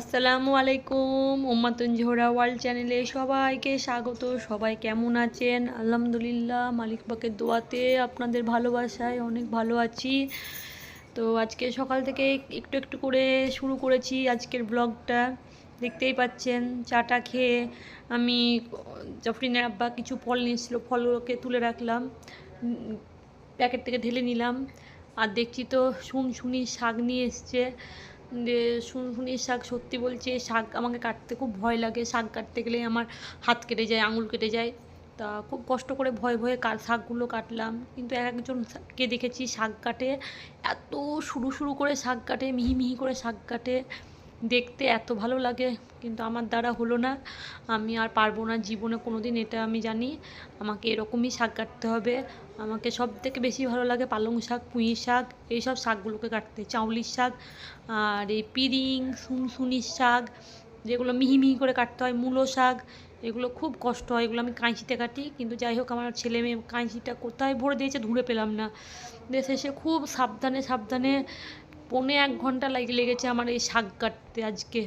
আসসালামু আলাইকুম, উম্মাতুন জোহরা ওয়ার্ল্ড চ্যানেলে সবাইকে স্বাগত। সবাই কেমন আছেন? আলহামদুলিল্লাহ, মালিক পাকের দোয়াতে আপনাদের ভালোবাসায় অনেক ভালো আছি। তো আজকে সকাল থেকে একটু একটু করে শুরু করেছি আজকের ব্লগটা। দেখতেই পাচ্ছেন চাটা খেয়ে আমি জাফরিনের আব্বা কিছু ফল নিয়েছিল, ফলগুলোকে তুলে রাখলাম প্যাকেট থেকে ঢেলে নিলাম। আর দেখছি তো শুন শুনি শাক নিয়ে এসছে। যে শুনশুনি শাক সত্যি বলছি এই শাক আমাকে কাটতে খুব ভয় লাগে। শাক কাটতে গেলে আমার হাত কেটে যায়, আঙুল কেটে যায়। তা খুব কষ্ট করে ভয়ে ভয়ে শাকগুলো কাটলাম। কিন্তু এক একজনকে দেখেছি, শাক কাটে, এত শুরু শুরু করে শাক কাটে, মিহি মিহি করে শাক কাটে। দেখতে এত ভালো লাগে, কিন্তু আমার দ্বারা হলো না। আমি আর পারব না জীবনে কোনো দিন এটা আমি জানি। আমাকে এরকমই শাক কাটতে হবে। আমাকে সব থেকে বেশি ভালো লাগে পালং শাক, পুঁই শাক, এইসব শাকগুলোকে কাটতে। চাউলির শাক, আর এই পিরিং শুনশুনির শাক, যেগুলো মিহি মিহি করে কাটতে হয়, মূলো শাক, এগুলো খুব কষ্ট হয়, এগুলো আমি কাঁচিতে কাটি। কিন্তু যাই হোক, আমার ছেলে মেয়ে কাঁচিটা কোথায় ভরে দিয়েছে ধুঁড়ে পেলাম না। দেশে এসে খুব সাবধানে সাবধানে পৌনে এক ঘণ্টা লাগে লেগেছে আমার এই শাক কাটতে আজকে।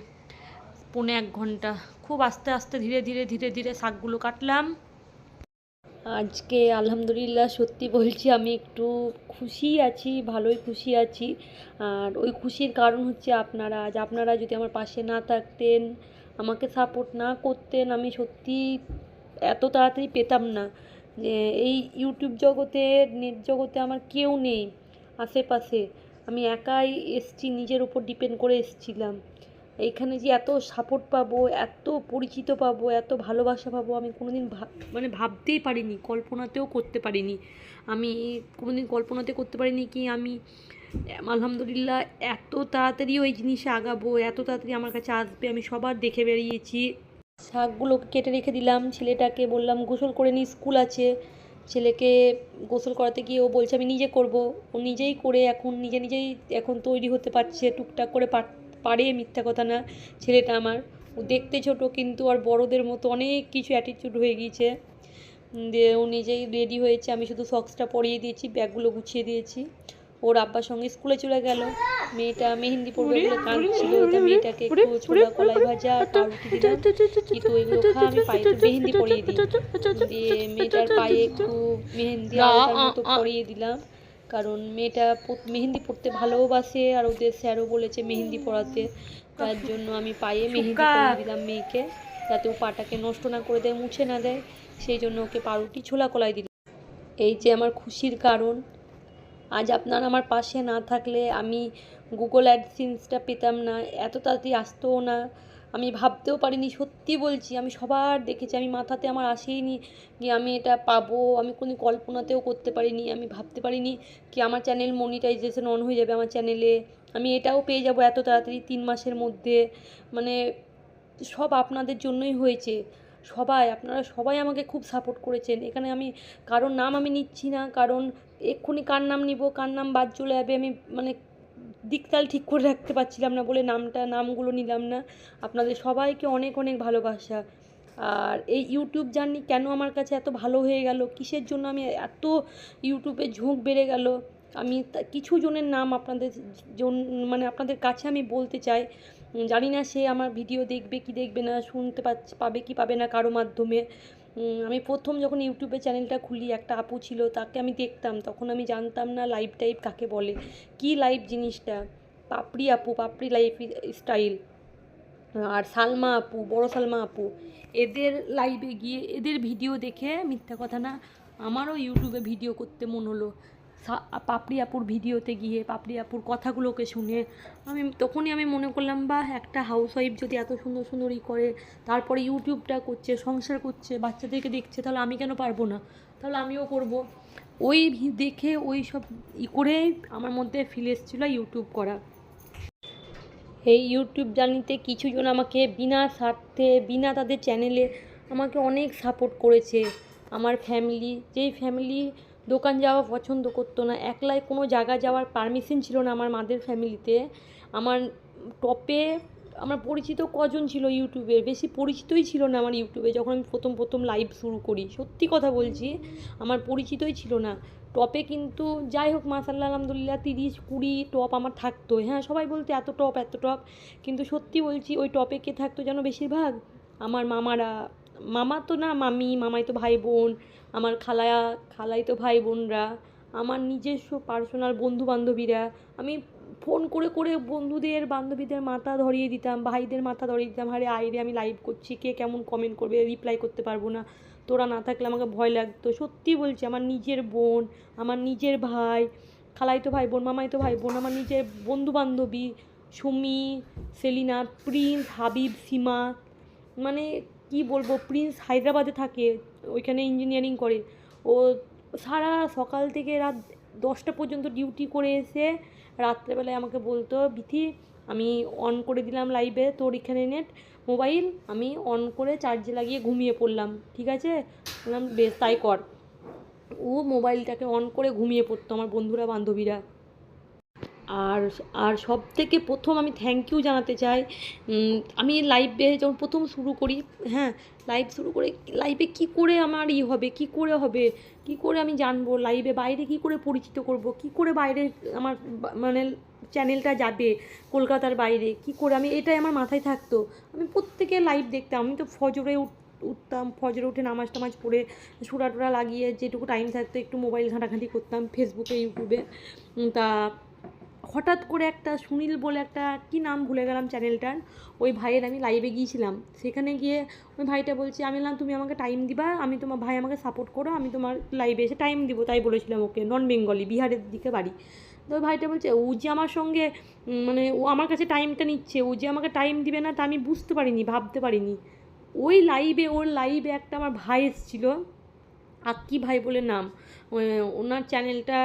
পৌনে এক ঘণ্টা। খুব আস্তে আস্তে ধীরে ধীরে ধীরে ধীরে শাকগুলো কাটলাম। আজকে আলহামদুলিল্লাহ সত্যি বলছি, আমি একটু খুশি আছি, ভালোই খুশি আছি। আর ওই খুশির কারণ হচ্ছে আপনারা, আজ আপনারা যদি আমার পাশে না থাকতেন, আমাকে সাপোর্ট না করতেন, আমি সত্যি এত তাড়াতাড়ি পেতাম না। যে এই ইউটিউব জগতে নেট জগতে আমার কেউ নেই, আশেপাশে। আমি একাই এসছি, নিজের উপর ডিপেন্ড করে এসছিলাম। এইখানে যে এত সাপোর্ট পাবো, এত পরিচিত পাবো, এত ভালোবাসা পাবো, আমি কোনোদিন মানে ভাবতেই পারিনি, কল্পনাতেও করতে পারিনি। আমি কোনোদিন কল্পনাতে করতে পারিনি কি আমি, আলহামদুলিল্লাহ, এত তাড়াতাড়ি ওই জিনিসে আগাবো, এত তাড়াতাড়ি আমার কাছে আসবে, আমি সবার দেখে বেরিয়েছি। শাকগুলোকে কেটে রেখে দিলাম, ছেলেটাকে বললাম, গোসল করে নি, স্কুল আছে। ছেলেকে গোসল করাতে গিয়ে ও বলছে, আমি নিজে করব। ও নিজেই করে এখন, নিজে নিজেই এখন তৈরি হতে পারছে, টুকটাক করে পারে মিথ্যা কথা না, ছেলেটা আমার। ও দেখতে ছোট, কিন্তু আর বড়দের মতো অনেক কিছু অ্যাটিটিউড হয়ে গিয়েছে। দিয়ে ও নিজেই রেডি হয়েছে, আমি শুধু সক্সটা পরিয়ে দিয়েছি ব্যাগগুলো গুছিয়ে দিয়েছি। ওর আব্বার সঙ্গে স্কুলে চলে গেল। মেয়েটা মেহেন্দি পড়বে বলে কাঁদছিল তা মেয়েটাকে একটু ছোলা কলাই ভাজা পাউরুটি দিলাম কিন্তু ওইগুলো খা আমি পায়ে একটু মেহেন্দি পরিয়ে দিই। দিয়ে মেয়েটার পায়ে একটু মেহেন্দি আলতার মতো পরিয়ে দিলাম। কারণ মেয়েটা মেহেন্দি পড়তে ভালোবাসে আর ওদের স্যারও বলেছে মেহেন্দি পড়াতে তার জন্য আমি পায়ে মেহেন্দি পরিয়ে দিলাম মেয়েকে যাতে ও পাটাকে নষ্ট না করে দেয় মুছে না দেয়। সেই জন্য ওকে পাউরুটি ছোলা কলাই দিলাম। এই যে আমার খুশির কারণ আজ আপনার আমার পাশে না থাকলে আমি গুগল অ্যাডসেন্সটা পেতাম না, এত তাড়াতাড়ি আসতেও না। আমি ভাবতেও পারিনি, সত্যি বলছি, আমি সবার দেখেছি, আমি মাথাতে আমার আসেইনি যে আমি এটা পাবো, আমি কোনো কল্পনাতেও করতে পারিনি, আমি ভাবতে পারিনি কি আমার চ্যানেল মনিটাইজেশন অন হয়ে যাবে আমার চ্যানেলে আমি এটাও পেয়ে যাব এত তাড়াতাড়ি তিন মাসের মধ্যে। মানে সব আপনাদের জন্যই হয়েছে, সবাই, আপনারা সবাই আমাকে খুব সাপোর্ট করেছেন। এখানে আমি কারোর নাম আমি নিচ্ছি না, কারণ এক্ষুনি কার নাম নিব, কার নাম বাদ চলে যাবে, আমি মানে দিকতাল ঠিক করে রাখতে পারছিলাম না বলে নামটা, নামগুলো নিলাম না। আপনাদের সবাইকে অনেক অনেক ভালোবাসা। আর এই ইউটিউব জার্নি কেন আমার কাছে এত ভালো হয়ে গেল? কিসের জন্য আমি এত ইউটিউবে ঝোঁক বেড়ে গেল? আমি কিছু জনের নাম আপনাদের মানে আপনাদের কাছে আমি বলতে চাই। জানি না সে আমার ভিডিও দেখবে কি দেখবে না, শুনতে পাচ্ছে পাবে কি পাবে না কারও মাধ্যমে। আমি প্রথম যখন ইউটিউবে চ্যানেলটা খুলি, একটা আপু ছিল, তাকে আমি দেখতাম। তখন আমি জানতাম না লাইভ টাইপ কাকে বলে। কি লাইভ জিনিসটা? পাপড়ি আপু, পাপড়ি লাইফ স্টাইল আর সালমা আপু, বড় সালমা আপু। এদের লাইভে গিয়ে, এদের ভিডিও দেখে, মিথ্যা কথা না, আমারও ইউটিউবে ভিডিও করতে মন হলো। পাপড়ি আপুর ভিডিওতে গিয়ে পাপড়ি আপুর কথাগুলোকে শুনে আমি তখনই আমি মনে করলাম বা একটা হাউস ওয়াইফ যদি এত সুন্দর সুন্দর ই করে, তারপরে ইউটিউবটা করছে, সংসার করছে, বাচ্চাদেরকে দেখছে, তাহলে আমি কেন পারব না? তাহলে আমিও করব। ওই দেখে ওই সব ই করে আমার মধ্যে ফিল এসেছিল ইউটিউব করা। এই ইউটিউব জার্নিতে কিছুজন আমাকে বিনা স্বার্থে, বিনা তাদের চ্যানেলে আমাকে অনেক সাপোর্ট করেছে। আমার ফ্যামিলি যেই ফ্যামিলি দোকান যাওয়া পছন্দ করতো না। একলাই কোনো জায়গা যাওয়ার পারমিশন ছিল না আমার মাদের ফ্যামিলিতে আমার টপে আমার পরিচিত কজন ছিল ইউটিউবে বেশি পরিচিতই ছিল না আমার ইউটিউবে যখন আমি প্রথম প্রথম লাইভ শুরু করি। সত্যি কথা বলছি, আমার পরিচিতই ছিল না। টপে কিন্তু যাই হোক মাসাল্লাহ আলহামদুলিল্লাহ, তিরিশ, কুড়ি টপ আমার থাকতো। হ্যাঁ সবাই বলতো এত টপ এত টপ কিন্তু সত্যি বলছি, ওই টপে কে থাকতো যেন বেশিরভাগ? আমার মামারা। মামা তো না মামি, মামাই তো ভাই বোন আমার খালায়া খালাই তো ভাই বোনরা আমার নিজস্ব পার্সোনাল বন্ধু বান্ধবীরা আমি ফোন করে করে বন্ধুদের, বান্ধবীদের মাথা ধরিয়ে দিতাম, ভাইদের মাথা ধরিয়ে দিতাম, আরে আইরে আমি লাইভ করছি, কে কেমন কমেন্ট করবে রিপ্লাই করতে পারব না, তোরা না থাকলে আমাকে ভয় লাগতো। সত্যি বলছি, আমার নিজের বোন, আমার নিজের ভাই, খালাইতো ভাই বোন মামাইতো ভাই বোন আমার নিজের বন্ধু বান্ধবী সুমি, সেলিনা, প্রিন্স, হাবিব, সীমা মানে কি বলব প্রিন্স হায়দ্রাবাদে থাকে, ওইখানে ইঞ্জিনিয়ারিং করে। ও সারা সকাল থেকে রাত দশটা পর্যন্ত ডিউটি করে এসে রাত্রেবেলায় আমাকে বলতো, বিথি, আমি অন করে দিলাম লাইভে তোর এখানে নেট মোবাইল আমি অন করে চার্জে লাগিয়ে ঘুমিয়ে পড়লাম, ঠিক আছে? বললাম, বেশ, তাই কর। ও মোবাইলটাকে অন করে ঘুমিয়ে পড়তো আমার বন্ধুরা বান্ধবীরা আর আর সব থেকে প্রথম আমি থ্যাংক ইউ জানাতে চাই। আমি লাইভে যখন প্রথম শুরু করি হ্যাঁ লাইভ শুরু করে লাইভে কি করে আমার ই হবে, কি করে হবে, কি করে আমি জানব? লাইভে বাইরে কি করে পরিচিত করব? কি করে বাইরে আমার মানে চ্যানেলটা যাবে? কলকাতার বাইরে কি করে? আমি, এটাই আমার মাথায় থাকতো। আমি প্রত্যেকে লাইভ দেখতাম। আমি তো ফজরে উঠ, উঠতাম, ফজরে উঠে নামাজ টামাজ পড়ে সুরা টুরা লাগিয়ে যেটুকু টাইম থাকতো, একটু মোবাইল ঘাঁটাঘাঁটি করতাম ফেসবুকে ইউটিউবে তা হঠাৎ করে একটা সুনীল বলে একটা, কি নাম ভুলে গেলাম চ্যানেলটার? ওই ভাইয়ের আমি লাইভে গিয়েছিলাম। সেখানে গিয়ে ওই ভাইটা বলছে, আমি বললাম, তুমি আমাকে টাইম দিবা, আমি তোমার ভাই আমাকে সাপোর্ট করো, আমি তোমার লাইভে এসে টাইম দিব। তাই বলেছিলাম ওকে নন বেঙ্গলি বিহারের দিকে বাড়ি। তো ওই ভাইটা বলছে, ও যে আমার সঙ্গে মানে ও আমার কাছে টাইমটা নিচ্ছে, ও যে আমাকে টাইম দিবে না তা আমি বুঝতে পারিনি, ভাবতে পারিনি। ওই লাইভে ওর লাইভে একটা আমার ভাই এসেছিল, আক্কি ভাই বলে নাম। ওনার চ্যানেলটা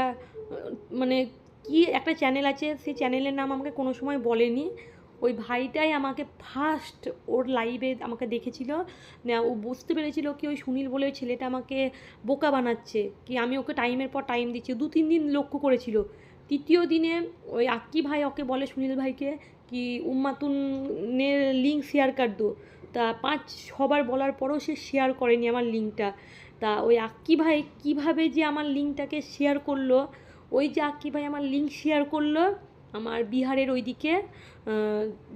মানে কি একটা চ্যানেল আছে, সেই চ্যানেলের নাম আমাকে কোনো সময় বলেনি। ওই ভাইটাই আমাকে ফার্স্ট ওর লাইভে আমাকে দেখেছিল। ও বুঝতে পেরেছিল কি ওই সুনীল বলে ছেলেটা আমাকে বোকা বানাচ্ছে, কি আমি ওকে টাইমের পর টাইম দিচ্ছি। দু, তিন দিন লক্ষ্য করেছিল। তৃতীয় দিনে ওই আক্কি ভাই ওকে বলে, সুনীল ভাইকে, কি উম্মাতুনের লিঙ্ক শেয়ার কর দো। তা পাঁচ সবার বলার পরও সে শেয়ার করেনি আমার লিঙ্কটা তা ওই আক্কি ভাই কীভাবে যে আমার লিঙ্কটাকে শেয়ার করল ওই যে আকি ভাই আমার লিঙ্ক শেয়ার করল, আমার বিহারের ওইদিকে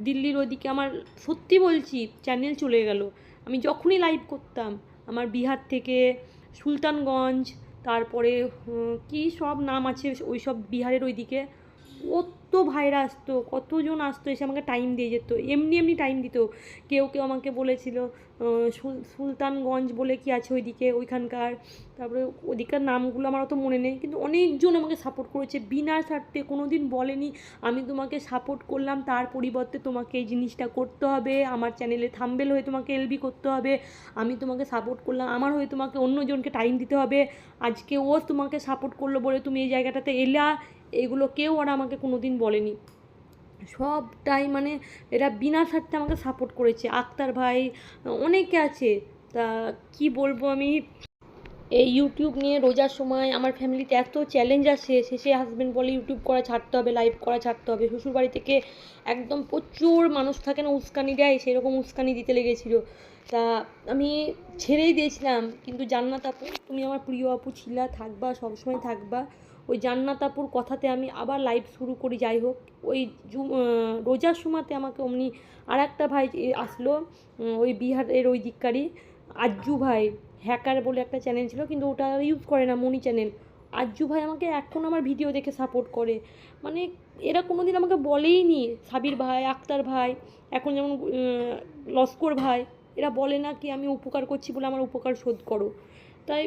দিল্লির ওইদিকে, আমার সত্যি বলছি চ্যানেল চলে গেল। আমি যখনই লাইভ করতাম, আমার বিহার থেকে সুলতানগঞ্জ, তারপরে কি সব নাম আছে ওই সব বিহারের ওইদিকে, কত ভাইরা আসতো, কতজন আসতো, এসে আমাকে টাইম দিয়ে যেত। এমনি এমনি টাইম দিত। কেউ কেউ আমাকে বলেছিল সুলতানগঞ্জ বলে কি আছে ওইদিকে, ওইখানকার? তারপরে ওদিককার নামগুলো আমার অত মনে নেই। কিন্তু অনেকজন আমাকে সাপোর্ট করেছে। বিনা স্বার্থে কোনো দিন বলেনি, আমি তোমাকে সাপোর্ট করলাম, তার পরিবর্তে তোমাকে এই জিনিসটা করতে হবে। আমার চ্যানেলে থাম্বেল হয়ে তোমাকে এলবি করতে হবে। আমি তোমাকে সাপোর্ট করলাম। আমার হয়ে তোমাকে অন্যজনকে টাইম দিতে হবে। আজকে ও তোমাকে সাপোর্ট করল বলে তুমি এই জায়গাটাতে এলা। এগুলো কেউ আর আমাকে কোনো দিন বলেনি। সবটাই মানে এরা বিনা স্বার্থে আমাকে সাপোর্ট করেছে। আক্তার ভাই, অনেকে আছে। তা কি বলব আমি? এই ইউটিউব নিয়ে রোজার সময় আমার ফ্যামিলিতে এত চ্যালেঞ্জ আসে। শেষে হাজব্যান্ড বলে ইউটিউব করা ছাড়তে হবে লাইভ করা ছাড়তে হবে। শ্বশুরবাড়ি থেকে একদম প্রচুর মানুষ থাকে না, উস্কানি দেয়। সেরকম উস্কানি দিতে লেগেছিল। তা আমি ছেড়েই দিয়েছিলাম। কিন্তু জান্নাত আপু, তুমি আমার প্রিয় আপু, ছিলা, থাকবা, সবসময় থাকবা। ওই জান্নাত আপুর কথাতে আমি আবার লাইভ শুরু করি, যাই হোক। ওই রোজার সময়তে আমাকে অমনি আর একটা ভাই আসলো ওই বিহারের ওই দিককারই আজ্জু ভাই হ্যাকার বলে একটা চ্যানেল ছিল, কিন্তু ওটা ইউজ করে না মনি চ্যানেল আজ্জু ভাই আমাকে এখন আমার ভিডিও দেখে সাপোর্ট করে। মানে এরা কোনো দিন আমাকে বলেই নি সাবির ভাই, আক্তার ভাই, এখন যেমন লস্কর ভাই, এরা বলে না কি আমি উপকার করছি বলে আমার উপকার শোধ করো। তাই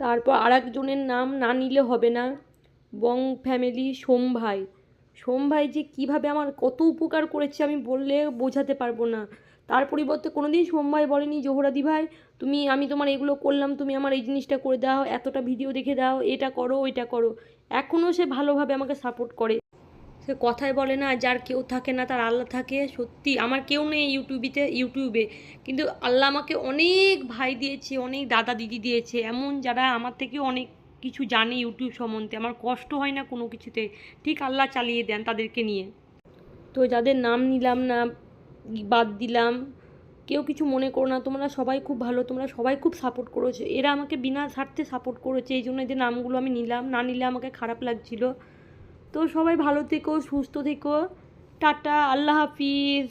তারপর আর একজনের নাম না নিলে হবে না। বং ফ্যামিলি, সোম ভাই। সোম ভাই যে কীভাবে আমার কত উপকার করেছে আমি বললে বোঝাতে পারব না। তার পরিবর্তে কোনো দিন সোম ভাই বলেনি, জোহরাদি ভাই, তুমি, আমি তোমার এগুলো করলাম, তুমি আমার এই জিনিসটা করে দাও, এতটা ভিডিও দেখে দাও, এটা করো, ওইটা করো। এখনও সে ভালোভাবে আমাকে সাপোর্ট করে। সে কথায় বলে না, যার কেউ থাকে না, তার আল্লাহ থাকে। সত্যি, আমার কেউ নেই ইউটিউবিতে ইউটিউবে কিন্তু আল্লাহ আমাকে অনেক ভাই দিয়েছে, অনেক দাদা দিদি দিয়েছে। এমন যারা আমার থেকে অনেক কিছু জানে ইউটিউব সম্বন্ধে। আমার কষ্ট হয় না কোনো কিছুতে। ঠিক আল্লাহ চালিয়ে দেন তাদেরকে নিয়ে। তো যাদের নাম নিলাম না, বাদ দিলাম, কেউ কিছু মনে করো না, তোমরা সবাই খুব ভালো, তোমরা সবাই খুব সাপোর্ট করেছ। এরা আমাকে বিনা স্বার্থে সাপোর্ট করেছে, এই জন্য এদের নামগুলো আমি নিলাম। না নিলে আমাকে খারাপ লাগছিল। তো সবাই ভালো থেকো সুস্থ থেকো। টাটা আল্লাহ হাফিজ।